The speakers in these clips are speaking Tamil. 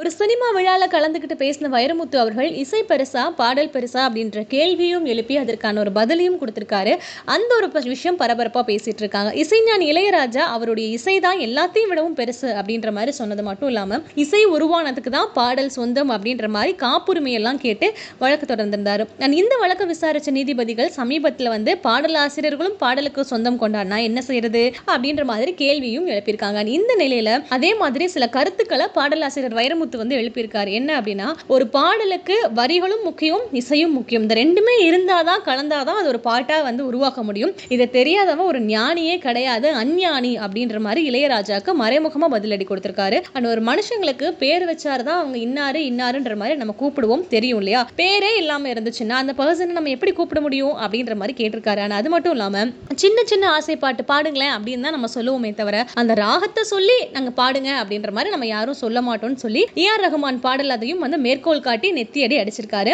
ஒரு சினிமா விழாவில் கலந்துக்கிட்டு பேசின வைரமுத்து அவர்கள் இசை பெருசா பாடல் பெருசா அப்படின்ற கேள்வியும் எழுப்பி அதற்கான ஒரு பதிலையும் கொடுத்துருக்காரு. அந்த ஒரு விஷயம் பரபரப்பாக பேசிட்டு இருக்காங்க. இசைஞான் இளையராஜா அவருடைய இசை தான் எல்லாத்தையும் விடவும் பெருசு அப்படின்ற மாதிரி சொன்னது மட்டும் இல்லாமல் இசை உருவானதுக்கு தான் பாடல் சொந்தம் அப்படின்ற மாதிரி காப்புரிமையெல்லாம் கேட்டு வழக்கு தொடர்ந்திருந்தாரு. நான் இந்த வழக்கை விசாரிச்ச நீதிபதிகள் சமீபத்தில் வந்து பாடல் ஆசிரியர்களும் பாடலுக்கு சொந்தம் கொண்டாடினா என்ன செய்யறது அப்படின்ற மாதிரி கேள்வியும் எழுப்பியிருக்காங்க. இந்த நிலையில அதே மாதிரி சில கருத்துக்களை பாடலாசிரியர் வைரமுத்து வந்து எழுப்பியிருக்காரு. என்ன அப்படின்னா ஒரு பாடலுக்கு வரிகளும் முக்கியம் இசையும் முக்கியம். இந்த ரெண்டுமே இருந்தாதான் கலந்தாதான் அது ஒரு பாட்டாக வந்து உருவாக்க முடியும். இதை தெரியாதவன் ஒரு ஞானியே கிடையாது அஞ்ஞானி அப்படின்ற மாதிரி இளையராஜாக்கு மறைமுகமாக பதிலடி கொடுத்துருக்காரு. அண்ட் ஒரு மனுஷங்களுக்கு பேர் வச்சாருதான் அவங்க இன்னாரு இன்னாருன்ற மாதிரி நம்ம கூப்பிடுவோம். தெரியும் இல்லையா? பேரே இல்லாமல் இருந்துச்சுன்னா அந்த பர்சனை நம்ம எப்படி கூப்பிட முடியும் அப்படின்ற மாதிரி கேட்டிருக்காரு. ஆனால் அது மட்டும் இல்லாமல் சின்ன சின்ன ஆசை பாட்டு பாடுங்களேன் அப்படின்னு தான் நம்ம சொல்லுவோமே தவிர அந்த ராகத்தை சொல்லி நாங்கள் பாடுங்க அப்படின்ற மாதிரி நம்ம யாரும் சொல்ல மாட்டோம்னு சொல்லி ஏஆர் ரஹ்மான் பாடல் அதையும் வந்து மேற்கோள் காட்டி நெத்தியடி அடிச்சிருக்காரு.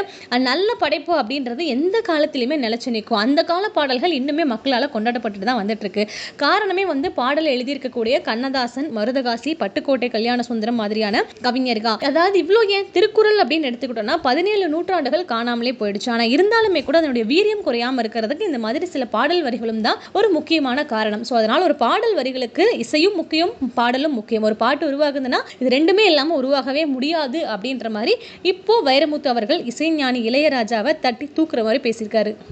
நல்ல படைப்பு அப்படின்றது எந்த காலத்திலுமே நிலச்சி நிற்கும். அந்த கால பாடல்கள் இன்னுமே மக்களால் கொண்டாடப்பட்டு தான் வந்துட்டு இருக்கு காரணமே வந்து பாடல் எழுதியிருக்கக்கூடிய கண்ணதாசன் மருதகாசி பட்டுக்கோட்டை கல்யாண சுந்தரம் மாதிரியான கவிஞர்கள் அதாவது இவ்வளோ ஏன் திருக்குறள் அப்படின்னு எடுத்துக்கிட்டோம்னா பதினேழு நூற்றாண்டுகள் காணாமலே போயிடுச்சு. ஆனால் இருந்தாலுமே கூட அதனுடைய வீரியம் குறையாமல் இருக்கிறதுக்கு இந்த மாதிரி சில பாடல் வரிகளும் தான் ஒரு முக்கியமான காரணம். ஸோ அதனால் ஒரு பாடல் வரிகளுக்கு இசையும் முக்கியம் பாடலும் முக்கியம். ஒரு பாட்டு உருவாகுதுன்னா இது ரெண்டுமே இல்லாமல் உருவாகவே முடியாது அப்படின்ற மாதிரி இப்போ வைரமுத்து அவர்கள் இசைஞானி இளையராஜாவை தட்டி தூக்குற மாதிரி பேசியிருக்காரு.